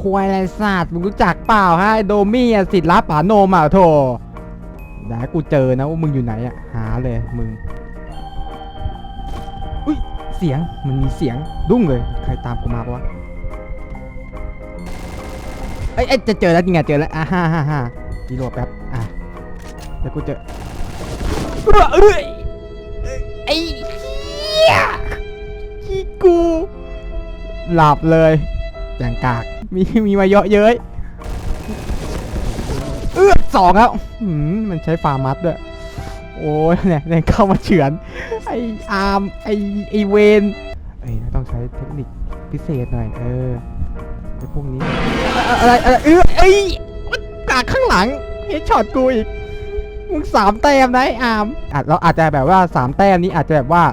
ควายไรศาสตร์มึงรู้จักเปล่าฮะไอโดมี่อะสิทธิ์รับป่าโนมอะโถเดี๋ยวให้กูเจอนะว่ามึงอยู่ไหนอะหาเลยมึง อุ้ยเสียงมันมีเสียงดุ้งเลย ใครตามกูมาปะวะเอ้ยเอ้ยจะเจอแล้วจริงไงเจอแล้วอะฮ่าฮ่าฮ่าดีโหลดแป๊บอะเดี๋ยวกูเจอเอ้ยเอ้ยไอ้เหี้ยกูหลับเลย แจงกาก มีมีมาเยอะเย้ยเอื้อสองแล้วมันใช้ฟาร์มัสด้วย โอ้ยเนี่ยเนี่ยเข้ามาเฉือน ไออาร์มไอไอเวนเอ้ยต้องใช้เทคนิคพิเศษหน่อย เออไอพวกนี้ อะไรอะไรเออเอ้ยมันกากข้างหลังเฮดช็อตกูอีกมึงสามแต้มนะไออาร์มอาจเราอาจจะแบบว่าสามแต้มนี้อาจจะแบบว่า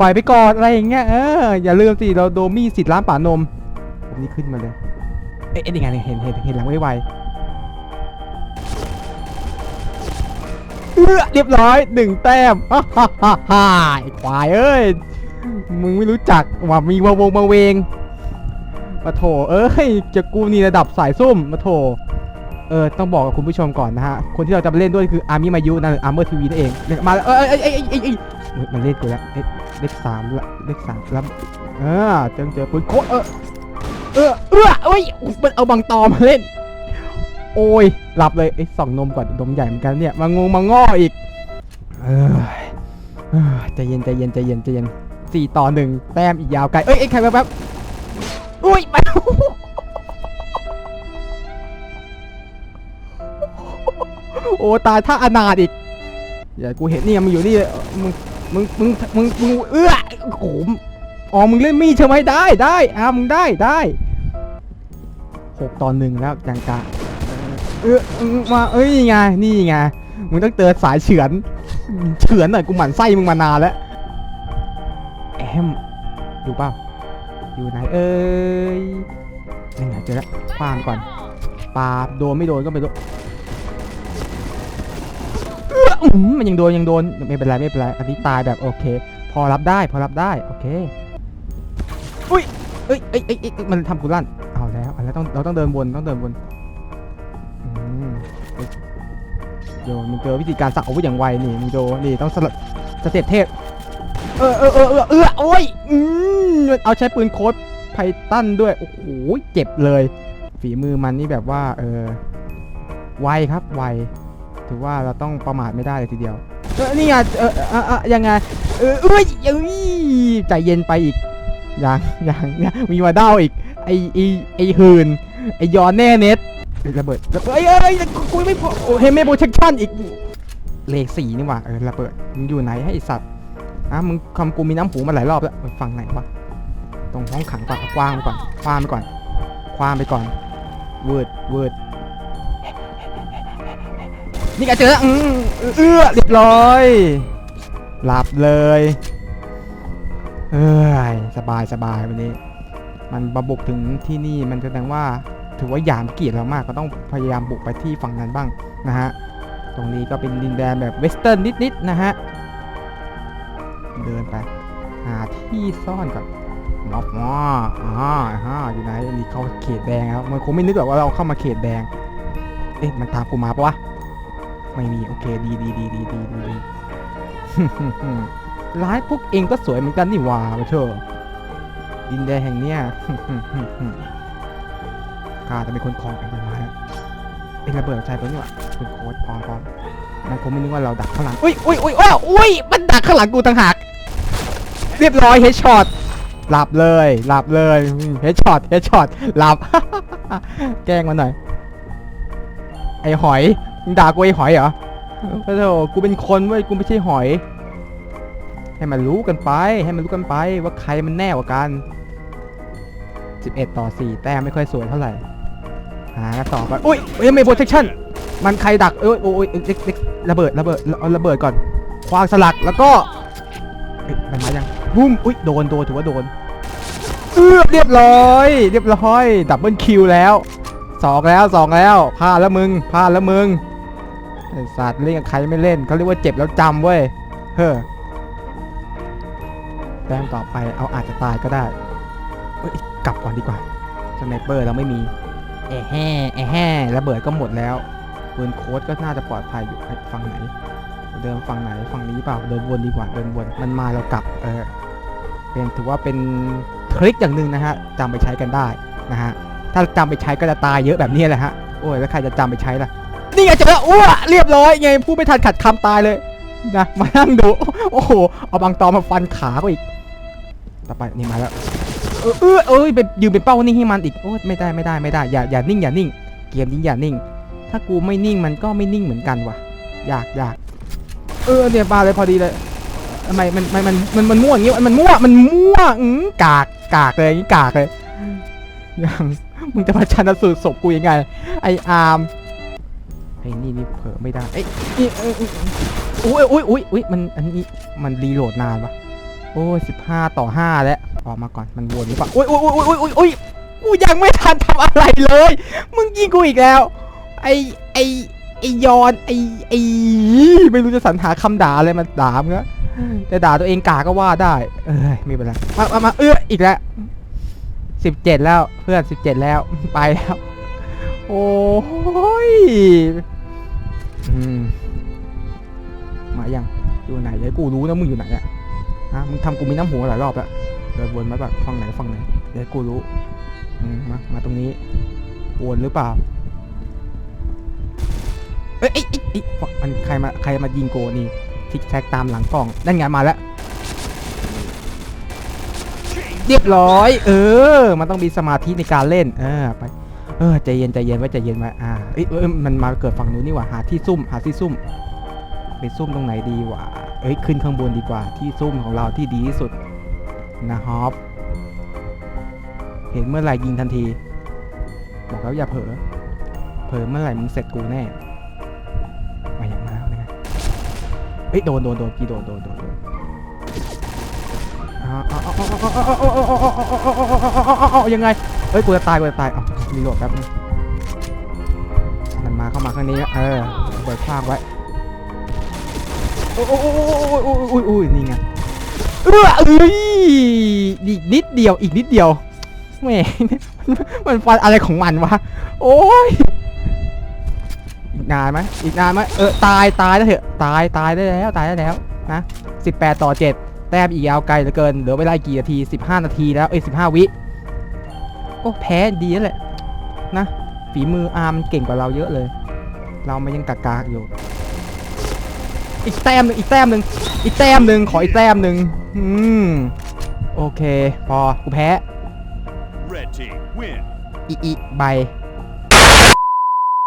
ปล่อยไปก่อนอะไรอย่างเงี้ยเอออย่าลืมสิเราโดมี่สิทธิ์ร้านป่านม นี่ขึ้นมาเลย เอ๊ะเอ๊ะยังไงเนี่ยเห็นเห็นเห็นหลังไวๆเออเรียบร้อยหนึ่งแต้มฮ่าฮ่าฮ่าไอ้ควายเอ้ย มึงไม่รู้จักว่ามีวงวงมาเวงมาโถ เอ้ยจะกูนี่ระดับสายส้มมาโถ เออ ต้องบอกกับคุณผู้ชมก่อนนะฮะ คนที่เราจะเล่นด้วยคืออาร์มี่มายุนะอาร์เมอร์ทีวีนั่นเองเมาเอ้ยเอ้ยเอ้ยเอ้ยมันเล่นกูแล้วเอ๊ะเลขสามละเลขสามแล้วเออเจอเจอปืนโคตรเออ เออเออเอ้ยมันเอาบังตอมาเล่น โอ้ยหลับเลยไอ้สองนมก่อนนมใหญ่เหมือนกันเนี่ยมางงมาง้ออีกเออใจเย็นใจเย็นใจเย็นใจเย็นสี่ต่อหนึ่งแต้มอีกยาวไกลเอ้ยเอ้ใครแป๊บแป๊บอุ้ยไปโอ้ตายท่าอนาถอีกอย่ากูเห็นนี่มึงอยู่นี่เลยมึงมึงมึงมึงมึงเอื้อโอ้ อ๋อมึงเล่นมีดใช่ไหมได้ได้อะมึงได้ได้หกตอนหนึ่งแล้วจังกะเออเออมาเอ้ยไงนี่ไงมึงต้องเตือนสายเฉือนเฉือนหน่อยกูหมั่นไส้มึงมานานแล้วแอมอยู่เปล่าอยู่ไหนเอ้ยนี่ไงเจอแล้วปาล์มก่อนปาโดนไม่โดนก็ไม่รู้มันยังโดนยังโดนไม่เป็นไรไม่เป็นไรอันนี้ตายแบบโอเค พอรับได้พอรับได้โอเค อุ้ยเอ้ยเอ้ยเอ้ยเอ้ยมันทำกูลั่นเอาแล้วเอาแล้วต้องเราต้องเดินวนต้องเดินวนอืมเอ้ยโยนมึงเจอวิธีการสักอาวุธอย่างไวนี่มึงโดนี่ต้องสลับสเต็ปเทพเออเออเออเออเออโอ้ยอืมเอาใช้ปืนโค้ดไพตันด้วยโอ้โหเจ็บเลย ฝีมือมันนี่แบบว่าเออไวครับไวถือว่าเราต้องประมาทไม่ได้เลยทีเดียวเออนี่ไงเออเออเออยังไงเออเอ้ยเอ้ยใจเย็นไปอีก ยังยังยังมีมาเด้าอีก ไอไอไอหืนไอยอนแน่เน็ตระเบิดระเบิดเอ้ยเอ้ยกูไม่พอโอ้เฮมเมโปรเทคชั่นอีกเลขสี่นี่หว่าเออระเบิดมึงอยู่ไหนให้สัตว์อะมึงคำกูมีน้ำหูมาหลายรอบแล้วเออฝั่งไหนวะตรงห้องขังก่อนเอากว้างไปก่อนคว้างไปก่อนคว้างไปก่อนเวิร์ดเวิร์ดนี่ไงเจอแล้วอืมเอื้อเรียบร้อยหลับเลย เอ้ยสบายสบายวันนี้ มันบบุกถึงที่นี่มันแสดงว่าถือว่าหยามเกียรติเรามากก็ต้องพยายามบุกไปที่ฝั่งนั้นบ้างนะฮะตรงนี้ก็เป็นดินแดนแบบเวสเทิร์นนิดๆนะฮะเดินไปหาที่ซ่อนก่อนมอบมออ่าฮ่าอยู่ไหนอันนี้เข้าเขตแดงครับมันคงไม่นึกหรอกว่าเราเข้ามาเขตแดงเอ๊ะมันตามกูมาปะวะไม่มีโอเคดีดีดีดีดีดี ร้ายพวกเองก็สวยเหมือนกันนี่หว่าเถอดินแดนแห่งเนี้ยข้าจะเป็นคนครองไอ้มันมาแล้วเอ็นระเบิดใจไปนี่หว่าเป็นโค้ดพร้อมพร้อมมันคงไม่นึกว่าเราดักข้างหลังอุ้ยอุ้ยอุ้ยอ้าวอุ้ยมันดักข้างหลังกูต่างหากเรียบร้อยเฮดช็อตหลับเลยหลับเลยเฮดช็อตเฮดช็อตหลับ แกล้งมันหน่อย ไอหอยด่ากูไอหอยเหรอโอ้โหกูเป็นคนเว้ยกูไม่ใช่หอย ให้มันรู้กันไป ให้มันรู้กันไปว่าใครมันแน่กว่ากัน 11 ต่อ 4 แต้มไม่ค่อยสวยเท่าไหร่ หากันต่อไปอุ้ยยังไม่ protection มันใครดักเอ้ยโอ้ยเอ้ยเล็กเล็กระเบิดระเบิดเอาระเบิดก่อน ควางสลักแล้วก็มันมายังบุ้มอุ้ยโดนโดนถือว่าโดนเออเรียบร้อย เรียบร้อยดับเบิลคิวแล้วสองแล้วสองแล้วพลาดแล้วมึงพลาดแล้วมึงไอสัตว์เล่นกับใครไม่เล่นเขาเรียกว่าเจ็บแล้วจำเว้ยเฮ้อ แต้มต่อไปเอาอาจจะตายก็ได้เอ้ยกลับก่อนดีกว่าสไนเปอร์เราไม่มีแอะแห่แอะแห่ระเบิดก็หมดแล้วปืนโค้ดก็น่าจะปลอดภัยอยู่ฝั่งไหน เดินฝั่งไหนฝั่งนี้เปล่าเดินวนดีกว่าเดินวนมันมาเรากลับเออเป็นถือว่าเป็นทริคอย่างหนึ่งนะฮะจำไปใช้กันได้นะฮะถ้าจำไปใช้ก็จะตายเยอะแบบนี้แหละฮะโอ้ยแล้วใครจะจำไปใช้ล่ะนี่ไงเจอแล้วอ้วเรียบร้อยไงพูดไม่ทันขัดคำตายเลยนะมานั่งดู โอ้โห เอาบางตอมาฟันขาก็อีก ต่อไปนี่มาแล้วเออเออเอ้ยไปยืนเป็นเป้านิ่งให้มันอีกโอ้ยไม่ได้ไม่ได้ไม่ได้อย่าอย่านิ่งอย่านิ่ง เกมนี้อย่านิ่ง ถ้ากูไม่นิ่งมันก็ไม่นิ่งเหมือนกันว่ะยากอยากเออเนี่ยมาเลยพอดีเลยทำไมมันมันมันมันมันมั่วอย่างงี้มันมั่วมันมั่วอืมกากกากเลยอย่างงี้กากเลยยังมึงจะมาชันสูตรศพกูยังไง ไออาร์มไอ้นี่นี่เผลอไม่ได้เอ้ยนี่อ้ยเอ้ยอุ้ยอุ้ยอุ้ยอุ้ยมันอันนี้มันรีโหลดนานปะ อ้ยสิบห้าต่อห้าแล้วออกมาก่อนมันวนหรือเปล่าอุ้ยอุ้ยอุ้ยอุ้ยอุ้ยอุ้ยกูยังไม่ทันทำอะไรเลย มึงยิงกูอีกแล้ว ไอไอไอยอนไอไอไม่รู้จะสรรหาคำด่าอะไรมาด่ามึงอะแต่ด่าตัวเองกาก็ว่าได้ เอ้ยไม่เป็นไรมามามาเอื้ออีกแล้วสิบเจ็ดแล้วเพื่อนสิบเจ็ดแล้วไปแล้ว โอ้ยอืมมายังอยู่ไหนเดี๋ยกูรู้นะมึงอยู่ไหนอะ ฮะมึงทำกูมีน้ำหัวหลายรอบแล้วเดินวนมาแบบฝั่งไหนฝั่งไหนเดี๋ยวกูรู้มามาตรงนี้วนหรือเปล่าเอ้ยเอ้ยเอ้ยมันใครมาใครมายิงโกนี่ทิกแท็กตามหลังกล่องนั่นไงมาแล้วเรียบร้อย เออ มันต้องมีสมาธิในการเล่น เออไป เออใจเย็นใจเย็นไว้ใจเย็นไว้อ่าอ้ยเอ้ยมันมาเกิดฝั่งนู้นนี่หว่าหาที่ซุ่มหาที่ซุ่มไปซุ่มตรงไหนดีวะ เอ้ยขึ้นข้างบนดีกว่าที่ซุ่มของเราที่ดีที่สุดนะฮอปเห็นเมื่อไหร่ยิงทันที บอกแล้วอย่าเผลอเผลอเมื่อไหร่มึงเสร็จกูแน่มาอย่างน้าเลยวนะเฮ้ยโดนโดนโดนกี่โดนโดนโดนโดนยังไงเฮ้ยกูจะตายกูจะตายอ๋อรีโหลดแป๊บนึงมันมาเข้ามาข้างนี้เออเปิดภาพไว้ โอ้โอ้โอ้โอ้โอ้โอ้โอ้นี่ไงเออเอ้ยอีกนิดเดียวอีกนิดเดียวแหมมันฟันอะไรของมันวะโอ้ยอีกนานไหมอีกนานไหมเออตายตายแล้วเถอะตายตายได้แล้วตายได้แล้วนะ18ต่อ7แต้มอีกยาวไกลเหลือเกินเหลือเวลากี่นาที15นาทีแล้วเอ้ย15วิโอ้แพ้ดีแล้วแหละนะฝีมืออาร์มเก่งกว่าเราเยอะเลย เรามันยังกากากๆอยู่ อีกแต้มหนึ่งอีกแต้มหนึ่งอีกแต้มหนึ่งขออีกแต้มหนึ่งอืมโอเค พอกูแพ้ Red team win. อีอีใบ